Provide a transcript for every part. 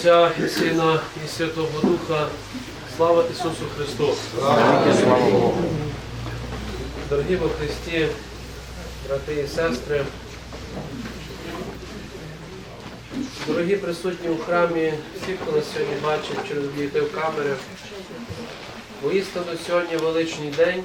Отця і Сина і Святого Духа. Слава Ісусу Христу! Дорогі во Христі, брати і сестри, дорогі присутні у храмі, всі, хто нас сьогодні бачить через об'єктив камери, воістину сьогодні величний день.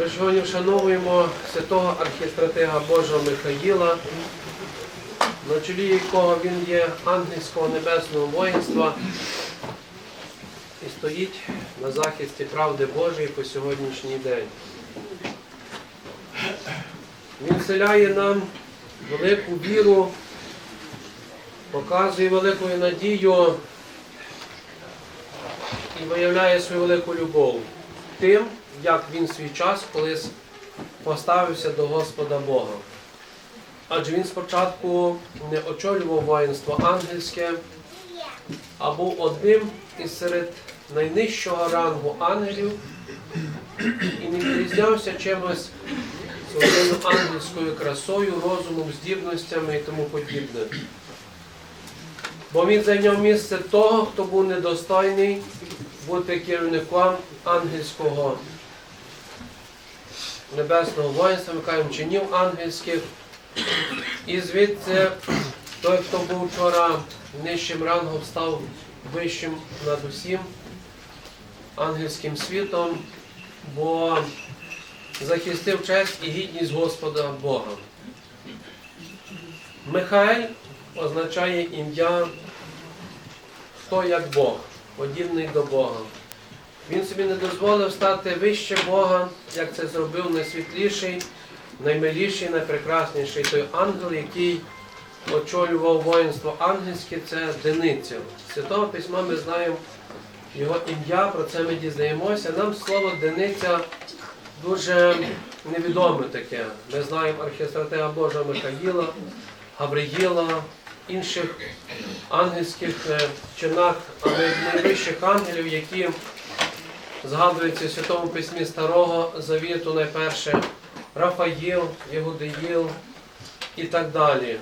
Ми сьогодні вшановуємо святого архістратига Божого Михаїла, на чолі якого він є ангельського небесного воїнства і стоїть на захисті правди Божої по сьогоднішній день. Він вселяє нам велику віру, показує велику надію і виявляє свою велику любов тим, як він свій час колись поставився до Господа Бога. Адже він спочатку не очолював воїнство ангельське, а був одним із серед найнижчого рангу ангелів і не відрізнявся чимось своєю ангельською красою, розумом, здібностями і тому подібне. Бо він зайняв місце того, хто був недостойний бути керівником ангельського небесного воїнства, ми кажемо, чинів ангельських. І звідси той, хто був вчора нижчим рангом, став вищим над усім ангельським світом, бо захистив честь і гідність Господа Бога. Михаель означає ім'я хто як Бог, подібний до Бога. Він собі не дозволив стати вище Бога, як це зробив найсвітліший, наймиліший, найпрекрасніший той ангел, який очолював воїнство ангельське, це Дениця. Святого письма ми знаємо його ім'я, про це ми дізнаємося. Нам слово Дениця дуже невідоме таке. Ми знаємо архістратега Божого Михаїла, Гавриїла, інших ангельських е, чинах, але найвищих ангелів, які згадуються в Святому Письмі Старого Завіту найперше Рафаїл, Єгудеїл і так далі.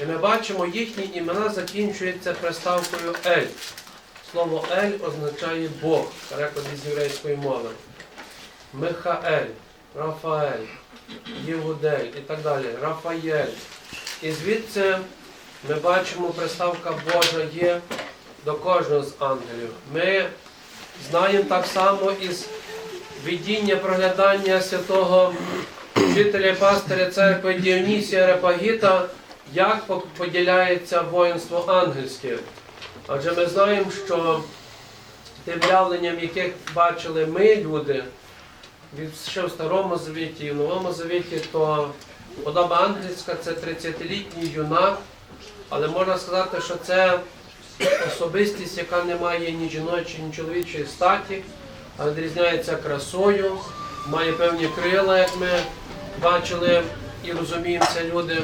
І ми бачимо, їхні імена закінчуються приставкою Ель. Слово Ель означає Бог, перекладі з єврейської мови. Михаель, Рафаель, Єгудель і так далі. Рафаєль. І звідси ми бачимо, приставка Божа є до кожного з ангелів. Ми знаємо так само із видіння проглядання святого вчителя пастиря церкви Діонісія Репагіта, як поділяється воїнство ангельське. Адже ми знаємо, що тим явленням, яких бачили ми, люди, ще в Старому Завіті і в Новому Завіті, то подоба ангельська це 30-літній юнак, але можна сказати, що це особистість, яка не має ні жіночої, ні чоловічої статі, а відрізняється красою, має певні крила, як ми бачили і розуміємо це люди.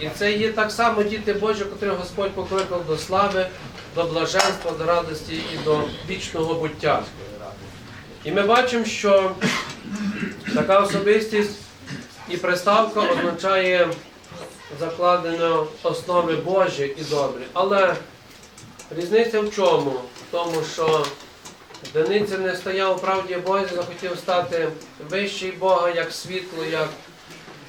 І це є так само діти Божі, котрих Господь покликав до слави, до блаженства, до радості і до вічного буття. І ми бачимо, що така особистість і приставка означає закладення основи Божі і добрі. Але різниця в чому? В тому, що Дениця не стояв у правді Божій, захотів стати вищий Бога, як світло, як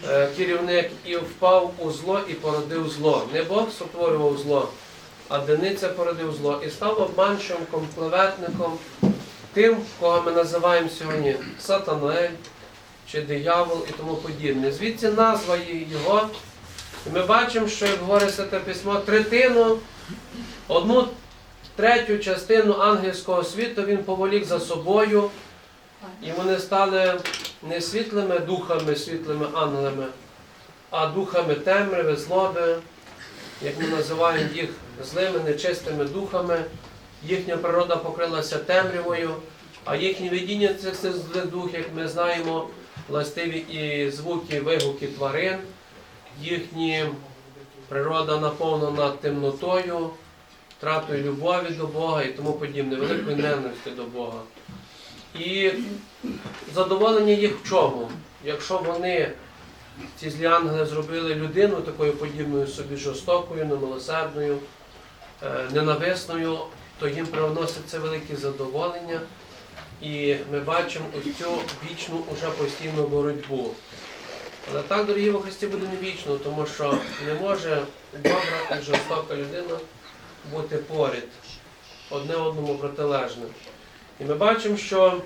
е, керівник, і впав у зло і породив зло. Не Бог сотворював зло, а Дениця породив зло. І став обманчим клеветником, тим, кого ми називаємо сьогодні Сатанаель чи диявол і тому подібне. Звідси назва його. І ми бачимо, що як говорить Святе Письмо, третину, одну третю частину ангельського світу він поволік за собою, і вони стали не світлими духами, світлими ангелами, а духами темряви, злоби, як ми називаємо їх злими, нечистими духами. Їхня природа покрилася темрявою, а їхнє видіння цих злих дух, як ми знаємо, властиві і звуки, вигуки тварин, їхня природа наповнена темнотою, втратою любові до Бога і тому подібне, великою ненависті до Бога. І задоволення їх в чому? Якщо вони, ці злі ангели, зробили людину такою подібною собі жорстокою, немилосердною, е, ненависною, то їм приносить це велике задоволення. І ми бачимо ось цю вічну уже постійну боротьбу. Але так, дорогі во Христі, буде не вічно, тому що не може добра і жорстока людина бути поряд, одне одному протилежне. І ми бачимо, що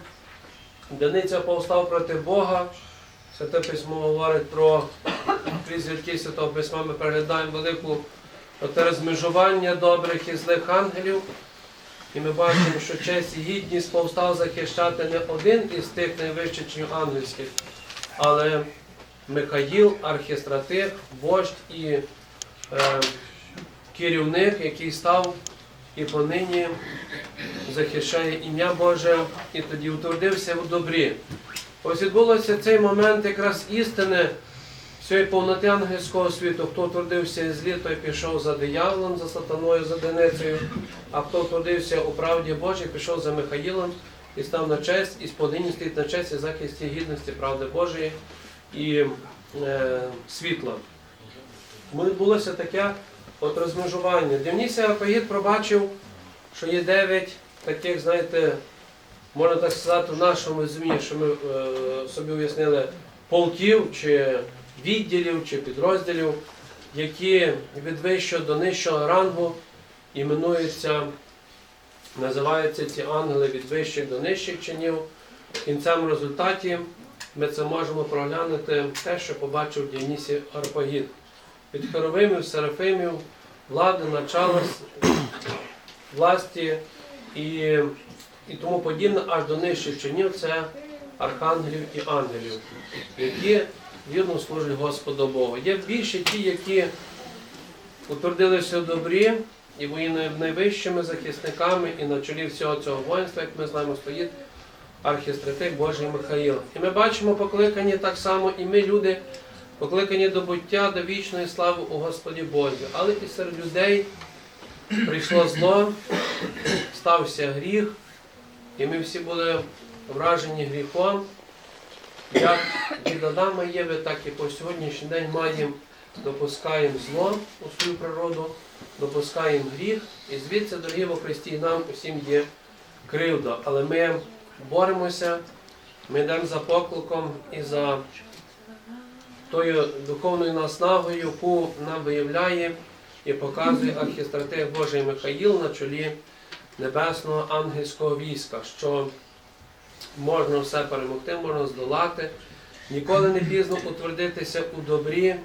Дениця повстав проти Бога. Святе письмо говорить про крізь рядки Святого Письма ми переглядаємо велику розмежування добрих і злих ангелів. І ми бачимо, що честь і гідність повстав захищати не один із тих найвищих ангельських, але Михаїл, архістратих, вождь і е, керівник, який став і понині захищає ім'я Боже, і тоді утвердився у добрі. Ось відбулося цей момент якраз істини всієї повноти ангельського світу. Хто утвердився злі, той пішов за дияволом, за сатаною, за Деницею, а хто утвердився у правді Божій, пішов за Михаїлом і став на честь, і сподині стоїть на честь і захисті гідності правди Божої і е, світла. Відбулося таке от розмежування. Дивнісія Апагіт пробачив, що є дев'ять таких, знаєте, можна так сказати, в нашому розумінні, що ми е, собі уяснили полків чи відділів чи підрозділів, які від вищого до нижчого рангу іменуються, називаються ці ангели від вищих до нижчих чинів. В кінцевому результаті ми це можемо проглянути те, що побачив Діонісій Арпагіт. Від херовимів, серафимів, влади, начала, власті і, і тому подібне, аж до нижчих чинів це архангелів і ангелів, які вірно служать Господу Богу. Є більше ті, які утвердилися в добрі і воїни найвищими захисниками, і на чолі всього цього воїнства, як ми знаємо, стоїть архістратик Божий Михаїл. І ми бачимо покликані так само, і ми, люди, покликані до буття, до вічної слави у Господі Бозі. Але і серед людей прийшло зло, стався гріх, і ми всі були вражені гріхом. Як від Адама Єви, так і по сьогоднішній день маємо, допускаємо зло у свою природу, допускаємо гріх, і звідси, дорогі во Христі, нам усім є кривда. Але ми боремося, ми йдемо за покликом і за тою духовною наснагою, яку нам виявляє і показує архістратег Божий Михаїл на чолі небесного ангельського війська, що можна все перемогти, можна здолати, ніколи не пізно утвердитися у добрі,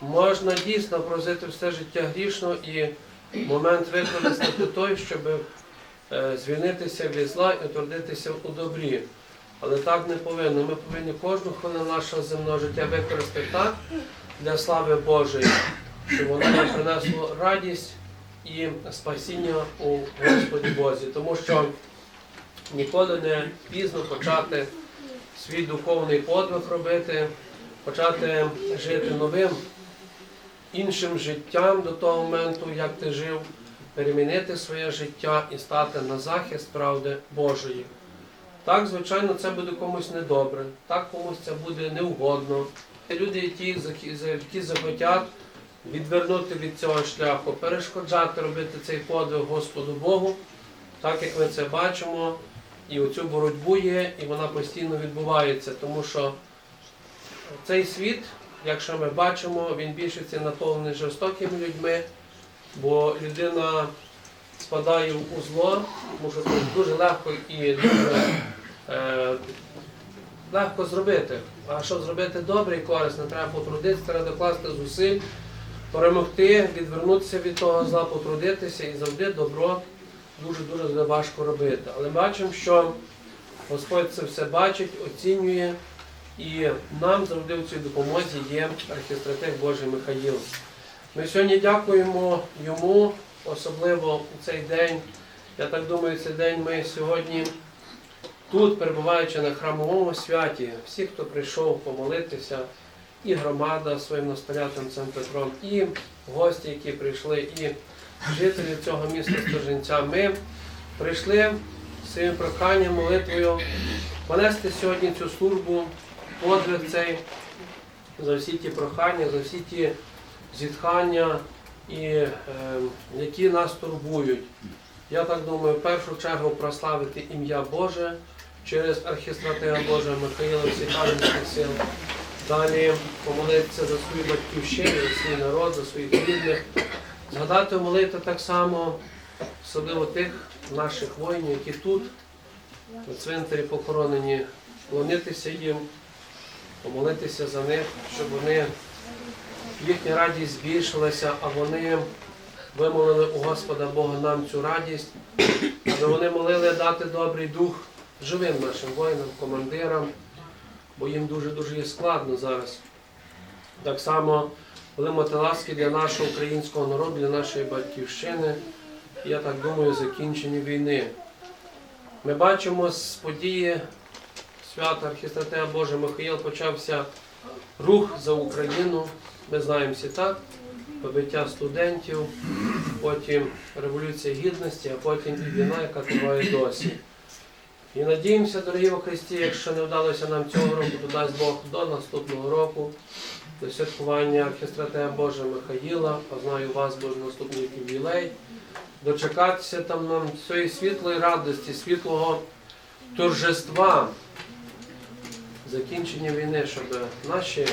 можна дійсно прожити все життя грішно і момент використати той, щоб е, звільнитися від зла і утвердитися у добрі. Але так не повинно. Ми повинні кожну хвилину нашого земного життя використати так для слави Божої, щоб воно нам принесло радість і спасіння у Господі Бозі. Тому що ніколи не пізно почати свій духовний подвиг робити, почати жити новим, іншим життям до того моменту, як ти жив, перемінити своє життя і стати на захист правди Божої. Так, звичайно, це буде комусь недобре, так комусь це буде неугодно. Люди, які, які захотять відвернути від цього шляху, перешкоджати робити цей подвиг Господу Богу, так як ми це бачимо, і оцю боротьбу є, і вона постійно відбувається, тому що цей світ, якщо ми бачимо, він більше наповнений жорстокими людьми, бо людина спадає у зло, що це дуже легко і дуже е, легко зробити. А щоб зробити добре і корисно, треба потрудитися, треба докласти зусиль, перемогти, відвернутися від того зла, потрудитися і завжди добро дуже-дуже важко робити. Але бачимо, що Господь це все бачить, оцінює, і нам завжди в цій допомозі є архістратег Божий Михаїл. Ми сьогодні дякуємо йому, особливо у цей день. Я так думаю, цей день ми сьогодні тут, перебуваючи на храмовому святі, всі, хто прийшов помолитися, і громада своїм настоятелем цим Петром, і гості, які прийшли, і жителі цього міста Стоженця, ми прийшли своїм проханням, молитвою понести сьогодні цю службу, подвиг цей за всі ті прохання, за всі ті зітхання і е, які нас турбують. Я так думаю, в першу чергу прославити ім'я Боже через архістратега Божого Михаїла всіх ангельських сил. Далі помолитися за свою батьківщину, за свій народ, за своїх рідних. Згадати молити так само, особливо тих наших воїнів, які тут, на цвинтарі похоронені, вклонитися їм, помолитися за них, щоб вони їхня радість збільшилася, а вони вимолили у Господа Бога нам цю радість, аби вони молили дати добрий дух живим нашим воїнам, командирам, бо їм дуже-дуже є складно зараз. Так само велимо ласки для нашого українського народу, для нашої батьківщини, я так думаю, закінчення війни. Ми бачимо з події свята архістратега Божа Михаїл почався рух за Україну. Ми знаємо всі побиття студентів, потім Революція Гідності, а потім і війна, яка триває досі. І надіємося, дорогі во Христі, якщо не вдалося нам цього року, то дасть Бог до наступного року, до святкування архістратега Божа Михаїла, а знаю, вас буде наступний ювілей, дочекатися там нам цієї світлої радості, світлого торжества, закінчення війни, щоб наші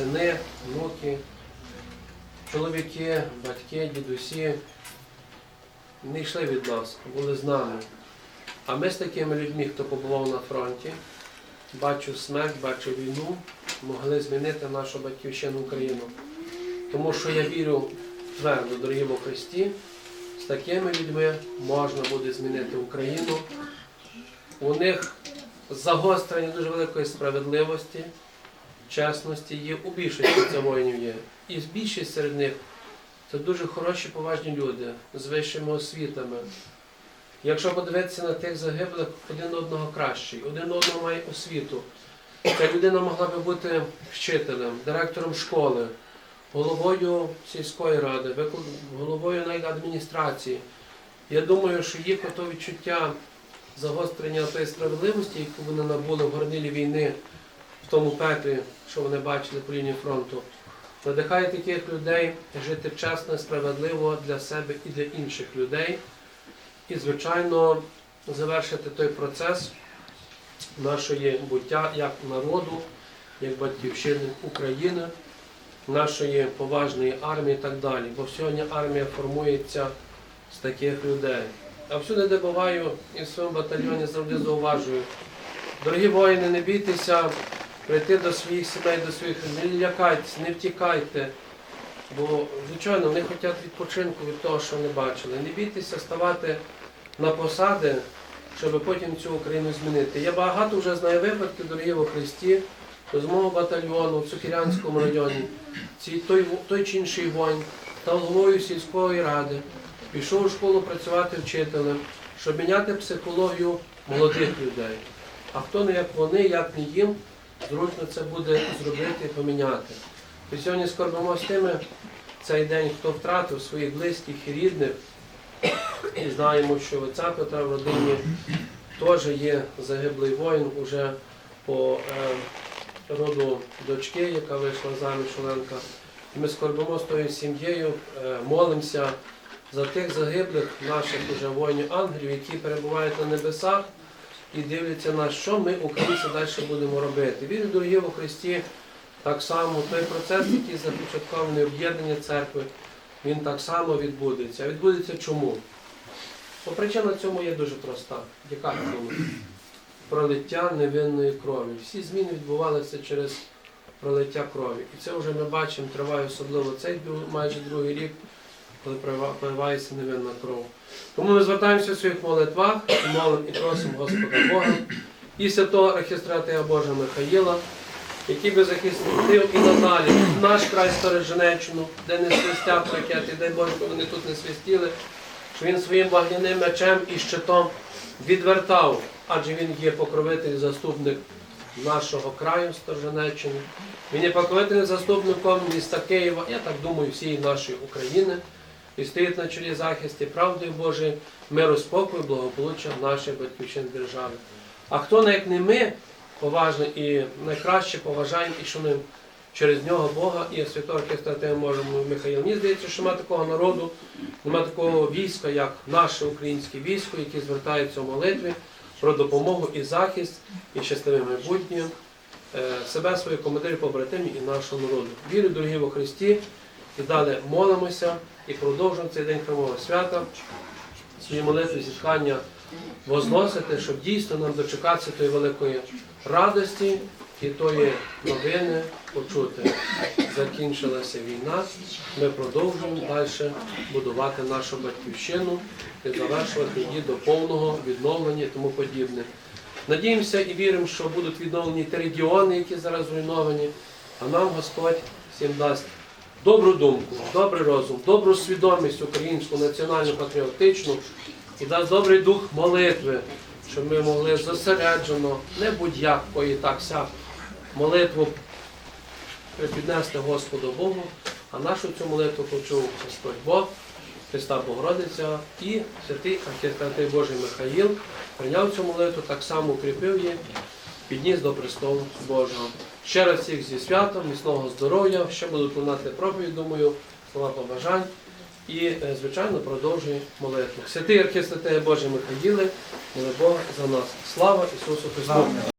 сини, внуки, чоловіки, батьки, дідусі не йшли від нас, були з нами. А ми з такими людьми, хто побував на фронті, бачив смерть, бачив війну, могли змінити нашу батьківщину Україну. Тому що я вірю твердо, дорогі во Христі, з такими людьми можна буде змінити Україну. У них загострення дуже великої справедливості, чесності є у більшості це воїнів є. І більшість серед них це дуже хороші, поважні люди з вищими освітами. Якщо подивитися на тих загиблих, один одного кращий, один одного має освіту. Ця людина могла би бути вчителем, директором школи, головою сільської ради, головою навіть адміністрації. Я думаю, що їх ото відчуття загострення тої справедливості, яку вони набули в горнилі війни, в тому пеклі, що вони бачили по лінії фронту, надихає таких людей жити чесно, справедливо для себе і для інших людей. І, звичайно, завершити той процес нашої буття як народу, як батьківщини України, нашої поважної армії і так далі. Бо сьогодні армія формується з таких людей. А всюди, де буваю, і в своєму батальйоні завжди зауважую. Дорогі воїни, не бійтеся прийти до своїх сімей, до своїх не лякайтесь, не втікайте. Бо, звичайно, вони хочуть відпочинку від того, що вони бачили. Не бійтеся ставати на посади, щоб потім цю Україну змінити. Я багато вже знаю випадків, дорогі во Христі, з мого батальйону в Сокирянському районі. Ці, той, той чи інший воїн став головою сільської ради, пішов у школу працювати вчителем, щоб міняти психологію молодих людей. А хто не як вони, як не їм, зручно це буде зробити і поміняти. Ми сьогодні скорбимо з тими цей день, хто втратив своїх близьких і рідних. І знаємо, що отця Петра в родині теж є загиблий воїн уже по е, роду дочки, яка вийшла заміж Оленка. Ми скорбимо з тою сім'єю, е, молимося за тих загиблих наших уже воїнів-ангелів, які перебувають на небесах і дивляться на що ми, українці, далі будемо робити. Вірю, дорогі у Христі, так само той процес, який започаткований об'єднання церкви, він так само відбудеться. Відбудеться чому? Бо причина цьому є дуже проста. Яка цьому? Пролиття невинної крові. Всі зміни відбувалися через пролиття крові. І це вже ми бачимо, триває особливо цей майже другий рік, коли пролива- проливається невинна кров. Тому ми звертаємося в своїх молитвах, молимо і просимо Господа Бога і святого архістратия Божа Михаїла, який би захистив і надалі наш край Стороженеччину, де не свистять ракети, дай Боже, вони тут не свистіли, що він своїм вогняним мечем і щитом відвертав, адже він є покровитель і заступник нашого краю Стороженеччини. Він є покровителем заступником міста Києва, я так думаю, всієї нашої України. І стоїть на чолі захисті правди Божої, миру, спокою, благополуччя нашої батьківщини держави. А хто не як не ми поважно і найкраще поважаємо і шануємо через нього Бога і святого архістратея можемо Михаїл. Мені здається, що немає такого народу, немає такого війська, як наше українське військо, яке звертається у молитві про допомогу і захист, і щасливе майбутнє е, себе, своїх командирів, побратимів і нашого народу. Вірю, дорогі во Христі, і далі молимося і продовжуємо цей день храмового свята, свої молитви, зітхання возносити, щоб дійсно нам дочекатися тої великої радості і тої новини почути. Закінчилася війна, ми продовжуємо далі будувати нашу батьківщину і завершувати її до повного відновлення і тому подібне. Надіємося і віримо, що будуть відновлені ті регіони, які зараз зруйновані, а нам Господь всім дасть добру думку, добрий розум, добру свідомість українську, національну, патріотичну і дасть добрий дух молитви, щоб ми могли зосереджено, не будь-як, і так сяк, молитву припіднести Господу Богу, а нашу цю молитву почув Господь Бог, Христа Богородиця і святий архістратей Божий Михаїл прийняв цю молитву, так само укріпив її, підніс до престолу Божого. Ще раз всіх зі святом, міцного здоров'я, ще буду лунати проповідь, думаю, слова побажань. І, е, звичайно, продовжує молитву. Святий архістратей Божий Михаїле, моли Бога за нас. Слава Ісусу Христу!